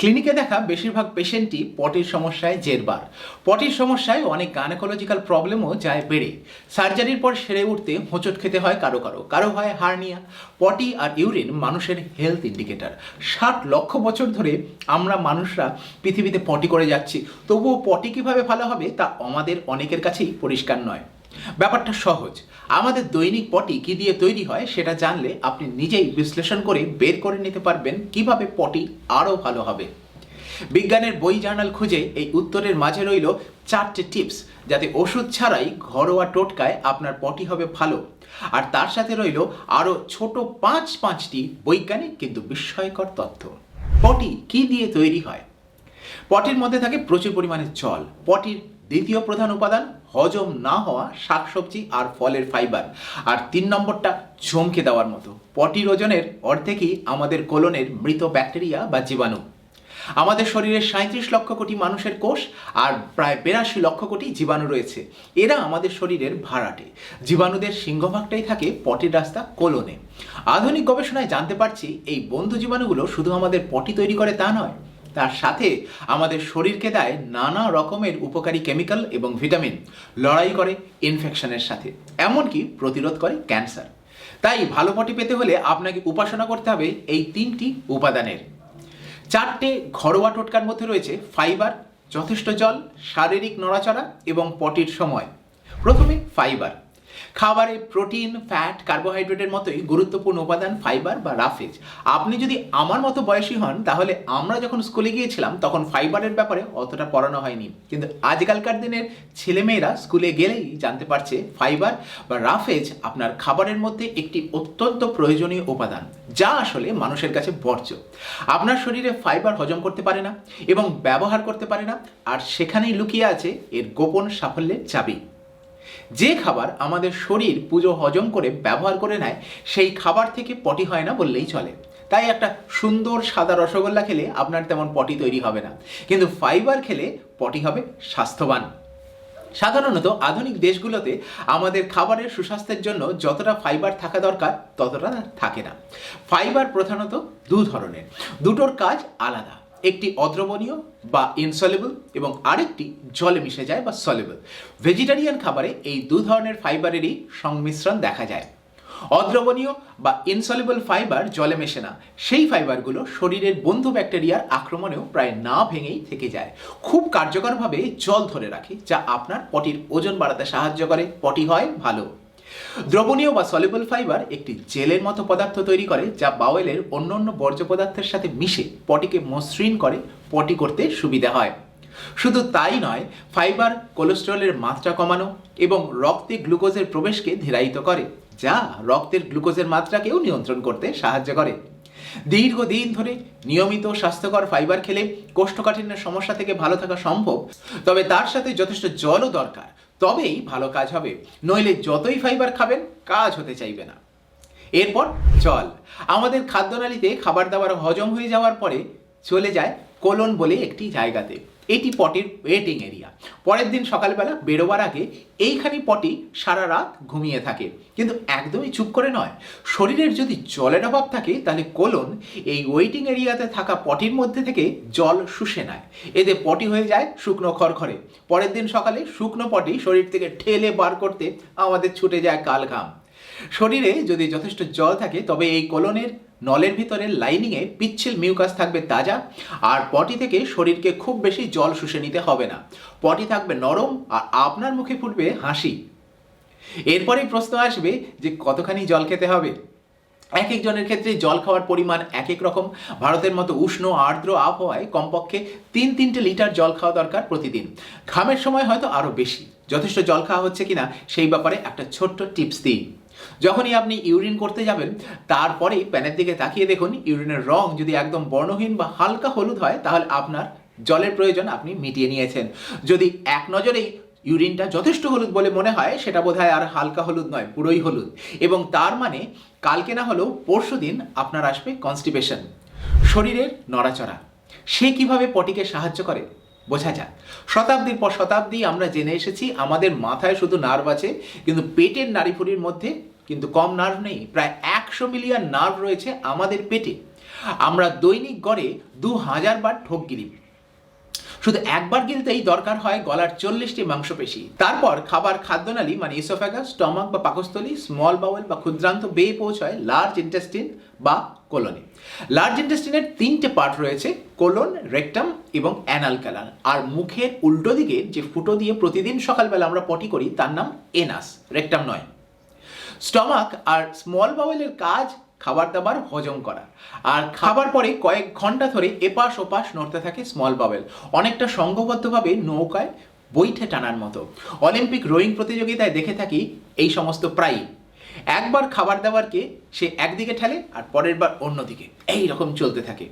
ক্লিনিকে দেখা বেশিরভাগ পেশেন্টই পটির সমস্যায় জেরবার। পটির সমস্যায় অনেক গাইনোকোলজিক্যাল প্রবলেমও যায় বেড়ে। সার্জারির পর সেরে উঠতে হোঁচট খেতে হয় কারও কারও। কারও হয় হার্নিয়া। পটি আর ইউরিন মানুষের হেলথ ইন্ডিকেটার ষাট লক্ষ বছর ধরে আমরা মানুষরা পৃথিবীতে পটি করে যাচ্ছি। তবুও পটি কীভাবে ভালো হবে তা আমাদের অনেকের কাছেই পরিষ্কার নয়। ব্যাপারটা সহজ। আমাদের দৈনিক পটি কি দিয়ে তৈরি হয় সেটা জানলে আপনি নিজেই বিশ্লেষণ করে বের করে নিতে পারবেন কীভাবে পটি আরও ভালো হবে। বিজ্ঞানের বই জার্নাল খুঁজে এই উত্তরের মাঝে রইল চারটে টিপস যাতে ওষুধ ছাড়াই ঘরোয়া টোটকায় আপনার পটি হবে ভালো। আর তার সাথে রইল আরও ছোট পাঁচ পাঁচটি বৈজ্ঞানিক কিন্তু বিস্ময়কর তথ্য। পটি কি দিয়ে তৈরি হয়? পটির মধ্যে থাকে প্রচুর পরিমাণে জল। পটির দ্বিতীয় প্রধান উপাদান হজম না হওয়া শাকসবজি আর ফলের ফাইবার আর তিন নম্বরটা চমকে দেওয়ার মতো। পটির ওজনের অর্ধেকই আমাদের কোলনের মৃত ব্যাকটেরিয়া বা জীবাণু। আমাদের শরীরে সাঁত্রিশ লক্ষ কোটি মানুষের কোষ আর প্রায় বিরাশি লক্ষ কোটি জীবাণু রয়েছে। এরা আমাদের শরীরের ভাড়াটে। জীবাণুদের সিংহভাগটাই থাকে পটির রাস্তা কোলনে। আধুনিক গবেষণায় জানতে পারছি এই বন্ধু জীবাণুগুলো শুধু আমাদের পটি তৈরি করে তা নয় তার সাথে আমাদের শরীরকে দেয় নানা রকমের উপকারী কেমিক্যাল এবং ভিটামিন। লড়াই করে ইনফেকশনের সাথে, এমনকি প্রতিরোধ করে ক্যান্সার। তাই ভালো পটি পেতে হলে আপনাকে উপাসনা করতে হবে এই তিনটি উপাদানের। চারটে ঘরোয়া টোটকার মধ্যে রয়েছে ফাইবার যথেষ্ট জল, শারীরিক নড়াচড়া এবং পটির সময়। প্রথমে ফাইবার খাবারে প্রোটিন, ফ্যাট, কার্বোহাইড্রেটের মতোই গুরুত্বপূর্ণ উপাদান, ফাইবার বা রাফেজ। আপনি যদি আমার মতো বয়সী হন, তাহলে আমরা যখন স্কুলে গিয়েছিলাম, তখন ফাইবারের ব্যাপারে অতটা পড়ানো হয়নি। কিন্তু আজকালকার দিনের ছেলেমেয়েরা স্কুলে গেলেই জানতে পারছে, ফাইবার বা রাফেজ আপনার খাবারের মধ্যে একটি অত্যন্ত প্রয়োজনীয় উপাদান, যা আসলে মানুষের কাছে বর্জ্য। আপনার শরীরে ফাইবার হজম করতে পারে না এবং ব্যবহার করতে পারে না, আর সেখানেই লুকিয়ে আছে এর গোপন সাফল্যের চাবি। যে খাবার আমাদের শরীর পুজো হজম করে ব্যবহার করে নেয়, সেই খাবার থেকে পটি হয় না বললেই চলে। তাই একটা সুন্দর সাদা রসগোল্লা খেলে আপনার তেমন পটি তৈরি হবে না। কিন্তু ফাইবার খেলে পটি হবে স্বাস্থ্যবান। সাধারণত আধুনিক দেশগুলোতে আমাদের খাবারের সুস্বাস্থ্যের জন্য যতটা ফাইবার থাকা দরকার, ততটা থাকে না। ফাইবার প্রধানত দু ধরনের। দুটোর কাজ আলাদা। একটি অদ্রবণীয় বা ইনসলেবল এবং আরেকটি জলে মিশে যায় বা সলেবল ভেজিটেরিয়ান খাবারে এই দু ধরনের ফাইবারেরই সংমিশ্রণ দেখা যায়। অদ্রবণীয় বা ইনসলেবল ফাইবার জলে মেশে না। সেই ফাইবারগুলো শরীরের বন্ধু ব্যাকটেরিয়ার আক্রমণেও প্রায় না ভেঙেই থেকে যায়। খুব কার্যকরভাবে জল ধরে রাখে, যা আপনার পটির ওজন বাড়াতে সাহায্য করে। পটি হয় ভালো। দ্রবণীয় বা সলিবল ফাইবার একটি জেলের মতো পদার্থ তৈরি করে যা বাওয়েলের অন্য অন্য বর্জ্য পদার্থের সাথে মিশে পটিকে মসৃণ করে পটি করতে সুবিধা হয়। শুধু তাই নয় ফাইবার কোলেস্টেরলের মাত্রা কমানো এবং রক্তে গ্লুকোজের প্রবেশকে ধীরায়িত করে, যা রক্তের গ্লুকোজের মাত্রাকেও নিয়ন্ত্রণ করতে সাহায্য করে। দীর্ঘদিন ধরে নিয়মিত স্বাস্থ্যকর ফাইবার খেলে কোষ্ঠকাঠিন্যের সমস্যা থেকে ভালো থাকা সম্ভব, তবে তার সাথে যথেষ্ট জলও দরকার। তবেই ভালো কাজ হবে। নইলে যতই ফাইবার খাবেন, কাজ হতে চাইবে না। এরপর জল। আমাদের খাদ্যনালীতে খাবার দাবার হজম হয়ে যাওয়ার পরে চলে যায় কোলন বলে একটি জায়গাতে। এটি পটির ওয়েটিং এরিয়া পরের দিন সকালবেলা বেরোবার আগে এইখানি পটি সারা রাত ঘুমিয়ে থাকে। কিন্তু একদমই চুপ করে নয়। শরীরের যদি জলের অভাব থাকে, তাহলে কোলন এই ওয়েটিং এরিয়াতে থাকা পটির মধ্যে থেকে জল শুষে নেয়। এতে পটি হয়ে যায় শুকনো খড়খড়ে। পরের দিন সকালে শুকনো পটি শরীর থেকে ঠেলে বার করতে আমাদের ছুটে যায় কাল ঘাম শরীরে যদি যথেষ্ট জল থাকে, তবে এই কোলনের নলের ভিতরে লাইনিংয়ে পিচ্ছিল মিউকাস থাকবে তাজা, আর পটি থেকে শরীরকে খুব বেশি জল শুষে নিতে হবে না। পটি থাকবে নরম, আর আপনার মুখে ফুটবে হাসি। এরপরেই প্রশ্ন আসবে যে কতখানি জল খেতে হবে? এক একজনের ক্ষেত্রে জল খাওয়ার পরিমাণ এক এক রকম। ভারতের মতো উষ্ণ, আর্দ্র আবহাওয়ায় কমপক্ষে তিন তিনটে লিটার জল খাওয়া দরকার প্রতিদিন। ঘামের সময় হয়তো আরও বেশি। যথেষ্ট জল খাওয়া হচ্ছে কিনা সেই ব্যাপারে একটা ছোট্ট টিপস দিই। যখনই আপনি ইউরিন করতে যাবেন তারপরেই প্যানের দিকে তাকিয়ে দেখুন, ইউরিনের রং যদি একদম বর্ণহীন বা হালকা হলুদ হয়, তাহলে আপনার জলের প্রয়োজন আপনি মিটিয়ে নিয়েছেন। যদি এক নজরেই ইউরিনটা যথেষ্ট হলুদ বলে মনে হয়, সেটা বোধহয় আর হালকা হলুদ নয়, পুরোই হলুদ। এবং তার মানে কালকে না হলেও পরশু দিন আপনার আসবে কনস্টিপেশন শরীরের নড়াচড়া। সে কীভাবে পটিকে সাহায্য করে? বোঝা যাক। শতাব্দীর পর শতাব্দী আমরা জেনে এসেছি, আমাদের মাথায় শুধু নার্ভ আছে, কিন্তু পেটের নাড়িভুড়ির মধ্যে কিন্তু কম নার্ভ নেই। প্রায় একশো মিলিয়ন নার্ভ রয়েছে আমাদের পেটে। আমরা দৈনিক গড়ে দু হাজার বার ঠোক গিলি। শুধু একবার গিলতেই দরকার হয় গলার চল্লিশটি মাংসপেশি। তারপর খাবার, খাদ্যনালী মানে ইসোফ্যাগাস স্টমাক বা পাকস্থলী স্মল বাউল বা ক্ষুদ্রান্ত বেয়ে পৌঁছায় লার্জ ইন্টেস্টিন বা কোলনে লার্জ ইন্টেস্টিনের তিনটে পার্ট রয়েছে কোলন রেকটাম এবং অ্যানাল ক্যালান আর মুখের উল্টো দিকে যে ফুটো দিয়ে প্রতিদিন সকালবেলা আমরা পটি করি, তার নাম এনাস রেকটাম নয়। স্টমাক আর স্মল বাউলের কাজ খাবার দাবার হজম করা। আর খাবার পরে কয়েক ঘণ্টা ধরে এপাশ ওপাশ নড়তে থাকে স্মল বাউল অনেকটা সংঘবদ্ধভাবে নৌকায় বৈঠে টানার মতো। অলিম্পিক রোয়িং প্রতিযোগিতায় দেখে থাকি এই সমস্ত প্রায়ই। একবার খাবার দাবারকে সে একদিকে ঠেলে আর পরের বার অন্যদিকে। এই রকম চলতে থাকে।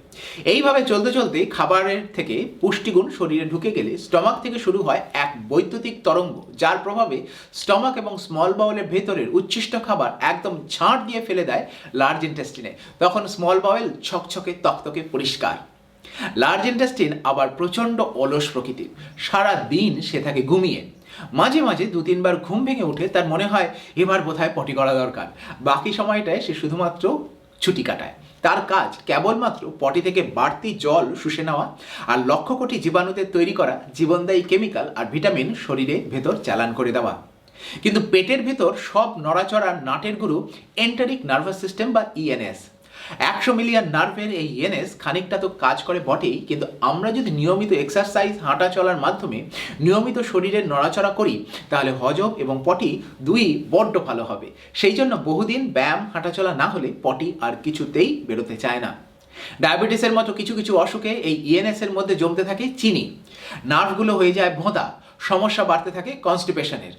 এইভাবে চলতে চলতে খাবারের থেকে পুষ্টিগুণ শরীরে ঢুকে গেলে স্টমাক থেকে শুরু হয় এক বৈদ্যুতিক তরঙ্গ, যার প্রভাবে স্টমাক এবং স্মল বাউলের ভেতরের উচ্ছিষ্ট খাবার একদম ঝাঁট দিয়ে ফেলে দেয় লার্জ ইন্টেস্টিনে তখন স্মল বাউল ছকছকে তকতকে পরিষ্কার। লার্জ ইন্টেস্টিন আবার প্রচণ্ড অলস প্রকৃতির। সারা দিন সে থাকে ঘুমিয়ে মাঝে মাঝে দু তিনবার ঘুম ভেঙে উঠে তার মনে হয় এবার বোধহয় পটি করা দরকার। বাকি সময়টায় সে শুধুমাত্র ছুটি কাটায়। তার কাজ কেবলমাত্র পটি থেকে বাড়তি জল শুষে নেওয়া আর লক্ষ কোটি জীবাণুদের তৈরি করা জীবনদায়ী কেমিক্যাল আর ভিটামিন শরীরে ভেতর চালান করে দেওয়া। কিন্তু পেটের ভেতর সব নড়াচড়ার নাটের গুরু এন্টারিক নার্ভাস সিস্টেম বা ইএনএস একশো মিলিয়ন নার্ভের এই ইএনএস খানিকটা তো কাজ করে বটেই, কিন্তু আমরা যদি নিয়মিত এক্সারসাইজ হাঁটা চলার মাধ্যমে নিয়মিত শরীরের নড়াচড়া করি, তাহলে হজম এবং পটি দুই বড্ড ভালো হবে। সেই জন্য বহুদিন ব্যায়াম হাঁটাচলা না হলে পটি আর কিছুতেই বেরোতে চায় না। ডায়াবেটিসের মতো কিছু কিছু অসুখে এই ইএনএস এর মধ্যে জমতে থাকে চিনি। নার্ভগুলো হয়ে যায় ভোঁতা, সমস্যা বাড়তে থাকে কনস্টিপেশনের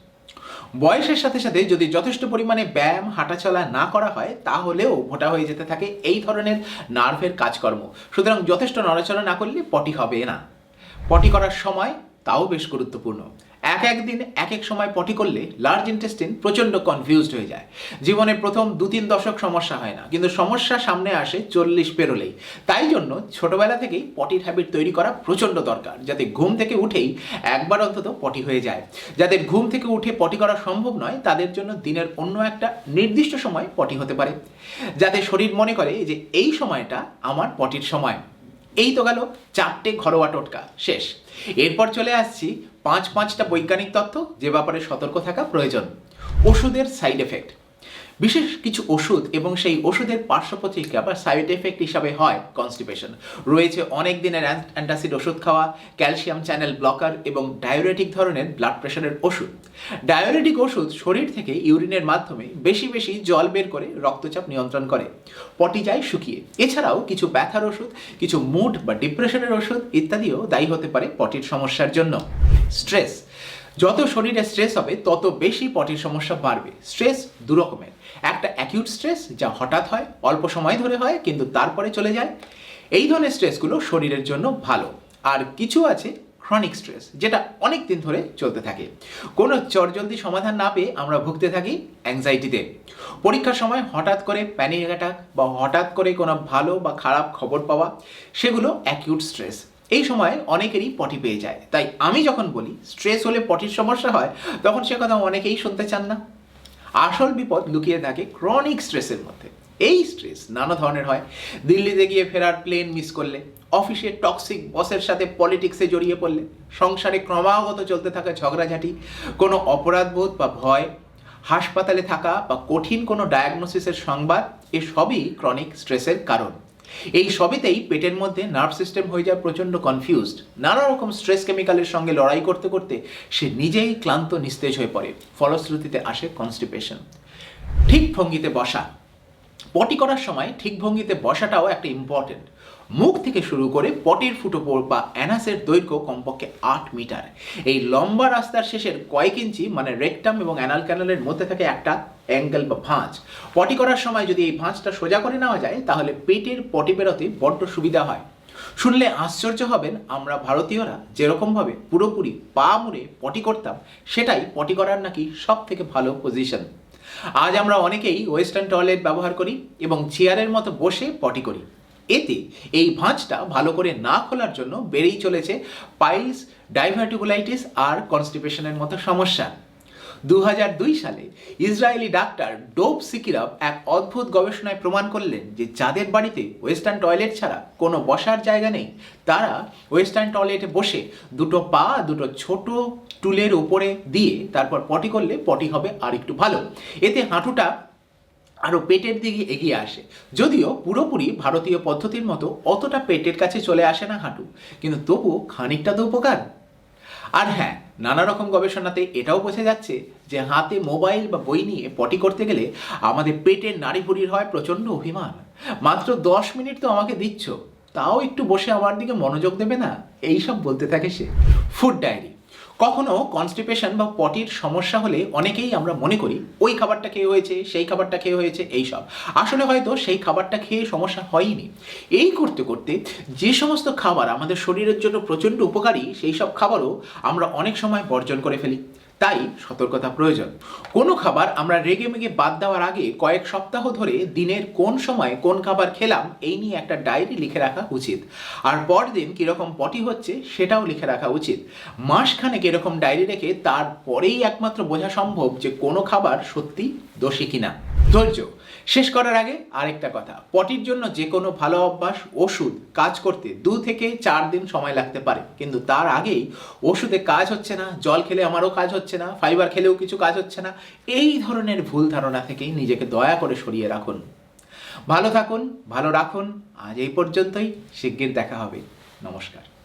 বয়সের সাথে সাথে যদি যথেষ্ট পরিমাণে ব্যায়াম, হাঁটাচলা না করা হয়, তাহলেও মোটা হয়ে যেতে থাকে এই ধরনের নার্ভের কাজকর্ম। সুতরাং যথেষ্ট নড়াচড়া না করলে পটি হবে না। পটি করার সময় তাও বেশ গুরুত্বপূর্ণ। এক এক দিন এক এক সময় পটি করলে লার্জ ইন্টেস্টিন প্রচণ্ড কনফিউজড হয়ে যায়। জীবনে প্রথম দু তিন দশক সমস্যা হয় না, কিন্তু সমস্যা সামনে আসে চল্লিশ পেরোলেই। তাই জন্য ছোটবেলা থেকেই পটির হ্যাবিট তৈরি করা প্রচণ্ড দরকার, যাতে ঘুম থেকে উঠেই একবার অন্তত পটি হয়ে যায়। যাদের ঘুম থেকে উঠে পটি করা সম্ভব নয়, তাদের জন্য দিনের অন্য একটা নির্দিষ্ট সময় পটি হতে পারে। যাতে শরীর মনে করে যে এই সময়টা আমার পটির সময়। এই তো গেল চারটে ঘরোয়া টোটকা, শেষ। এরপর চলে আসছি পাঁচ পাঁচটা বৈজ্ঞানিক তথ্য যে ব্যাপারে সতর্ক থাকা প্রয়োজন। ওষুধের সাইড এফেক্ট। বিশেষ কিছু ওষুধ এবং সেই ওষুধের পার্শ্বপ্রতিক্রিয়া বা সাইড এফেক্ট হিসাবে হয় কনস্টিপেশন রয়েছে অনেক দিনের অ্যান্টাসিড ওষুধ খাওয়া ক্যালসিয়াম চ্যানেল ব্লকার এবং ডায়োরেটিক ধরনের ব্লাড প্রেশারের ওষুধ। ডায়োরেটিক ওষুধ শরীর থেকে ইউরিনের মাধ্যমে বেশি বেশি জল বের করে রক্তচাপ নিয়ন্ত্রণ করে, পটি যায় শুকিয়ে। এছাড়াও কিছু ব্যথার ওষুধ, কিছু মুড বা ডিপ্রেশনের ওষুধ ইত্যাদিও দায়ী হতে পারে পটির সমস্যার জন্য। স্ট্রেস যত শরীরে স্ট্রেস হবে, তত বেশি পটির সমস্যা বাড়বে। স্ট্রেস দু রকমের একটা অ্যাকিউট স্ট্রেস যা হঠাৎ হয়, অল্প সময় ধরে হয়, কিন্তু তারপরে চলে যায়। এই ধরনের স্ট্রেসগুলো শরীরের জন্য ভালো। আর কিছু আছে ক্রনিক স্ট্রেস যেটা অনেক দিন ধরে চলতে থাকে। কোনো চটজলদি সমাধান না পেয়ে আমরা ভুগতে থাকি অ্যাংজাইটিতে পরীক্ষার সময় হঠাৎ করে প্যানিক অ্যাটাক বা হঠাৎ করে কোনো ভালো বা খারাপ খবর পাওয়া, সেগুলো অ্যাকিউট স্ট্রেস এই সময় অনেকেরই পটি পেয়ে যায়। তাই আমি যখন বলি স্ট্রেস হলে পটির সমস্যা হয়, তখন সে কথা অনেকেই শুনতে চান না। আসল বিপদ লুকিয়ে থাকে ক্রনিক স্ট্রেসের মধ্যে। এই স্ট্রেস নানা ধরনের হয়। দিল্লিতে গিয়ে ফেরার প্লেন মিস করলে অফিসে টক্সিক বসের সাথে পলিটিক্সে জড়িয়ে পড়লে, সংসারে ক্রমাগত চলতে থাকা ঝগড়াঝাটি, কোনো অপরাধবোধ বা ভয়, হাসপাতালে থাকা বা কঠিন কোনো ডায়াগনোসিসের সংবাদ, এসবই ক্রনিক স্ট্রেসের কারণ। এই সবেতেই পেটের মধ্যে নার্ভ সিস্টেম হয়ে যায় প্রচণ্ড কনফিউজড নানা রকম স্ট্রেস কেমিক্যালের সঙ্গে লড়াই করতে করতে সে নিজেই ক্লান্ত, নিস্তেজ হয়ে পড়ে। ফলশ্রুতিতে আসে কনস্টিপেশন ঠিক ভঙ্গিতে বসা। পটি করার সময় ঠিক ভঙ্গিতে বসাটাও একটা ইম্পর্টেন্ট মুখ থেকে শুরু করে পটির ফুটো বা অ্যানাসের দৈর্ঘ্য কমপক্ষে আট মিটার। এই লম্বা রাস্তার শেষের কয়েক ইঞ্চি মানে রেকটাম এবং অ্যানাল ক্যানালের মধ্যে থাকে একটা অ্যাঙ্গেল বা ভাঁজ। পটি করার সময় যদি এই ভাঁজটা সোজা করে নেওয়া যায়, তাহলে পেটের পটি বেরোতে বড্ড সুবিধা হয়। শুনলে আশ্চর্য হবেন, আমরা ভারতীয়রা যেরকমভাবে পুরোপুরি পা মুড়ে পটি করতাম, সেটাই পটি করার নাকি সব থেকে ভালো পজিশন আজ আমরা অনেকেই ওয়েস্টার্ন টয়লেট ব্যবহার করি এবং চেয়ারের মতো বসে পটি করি। এতে এই ভাঁজটা ভালো করে না খোলার জন্য বেড়েই চলেছে পাইলস ডাইভার্টিকুলাইটিস আর কনস্টিপেশনের মতো সমস্যা। দু হাজার দুই সালে ইসরায়েলি ডাক্তার ডোপ সিকিরব এক অদ্ভুত গবেষণায় প্রমাণ করলেন যে যাদের বাড়িতে ওয়েস্টার্ন টয়লেট ছাড়া কোনো বসার জায়গা নেই, তারা ওয়েস্টার্ন টয়লেটে বসে দুটো পা, দুটো ছোট টুলের উপরে দিয়ে তারপর পটি করলে পটি হবে আর একটু ভালো। এতে হাঁটুটা আরও পেটের দিকে এগিয়ে আসে। যদিও পুরোপুরি ভারতীয় পদ্ধতির মতো অতটা পেটের কাছে চলে আসে না হাঁটু, কিন্তু তবু খানিকটা তো উপকার। আর হ্যাঁ নানা রকম গবেষণাতে এটাও বোঝা যাচ্ছে যে হাতে মোবাইল বা বই নিয়ে পটি করতে গেলে আমাদের পেটের নাড়ি ভুড়ির হয় প্রচণ্ড অভিমান। মাত্র দশ মিনিট তো আমাকে দিচ্ছ, তাও একটু বসে আমার দিকে মনোযোগ দেবে না? এই সব বলতে থাকে সে। Food diary. কখনো কনস্টিপেশন বা পটির সমস্যা হলে অনেকেই আমরা মনে করি, ওই খাবারটা খেয়ে হয়েছে, সেই খাবারটা খেয়ে হয়েছে, এই সব। আসলে হয়তো সেই খাবারটা খেয়ে সমস্যা হয়নি এই করতে করতে যে সমস্ত খাবার আমাদের শরীরের জন্য প্রচণ্ড উপকারী, সেই সব খাবারও আমরা অনেক সময় বর্জন করে ফেলি। তাই সতর্কতা প্রয়োজন। কোনো খাবার আমরা রেগে মেগে বাদ দেওয়ার আগে কয়েক সপ্তাহ ধরে দিনের কোন সময় কোন খাবার খেলাম, এই নিয়ে একটা ডায়েরি লিখে রাখা উচিত। আর পরদিন কীরকম পটি হচ্ছে, সেটাও লিখে রাখা উচিত। মাসখানেক এরকম ডায়েরি রেখে তারপরেই একমাত্র বোঝা সম্ভব যে কোনো খাবার সত্যি দোষী কিনা। ধৈর্য শেষ করার আগে আরেকটা কথা। পটির জন্য যে কোনো ভালো অভ্যাস, ওষুধ কাজ করতে দু থেকে চার দিন সময় লাগতে পারে। কিন্তু তার আগেই ওষুধে কাজ হচ্ছে না, জল খেলে আমারও কাজ হচ্ছে না, ফাইবার খেলেও কিছু কাজ হচ্ছে না, এই ধরনের ভুল ধারণা থেকেই নিজেকে দয়া করে সরিয়ে রাখুন। ভালো থাকুন, ভালো রাখুন, আজ এই পর্যন্তই, শিগগির দেখা হবে। নমস্কার।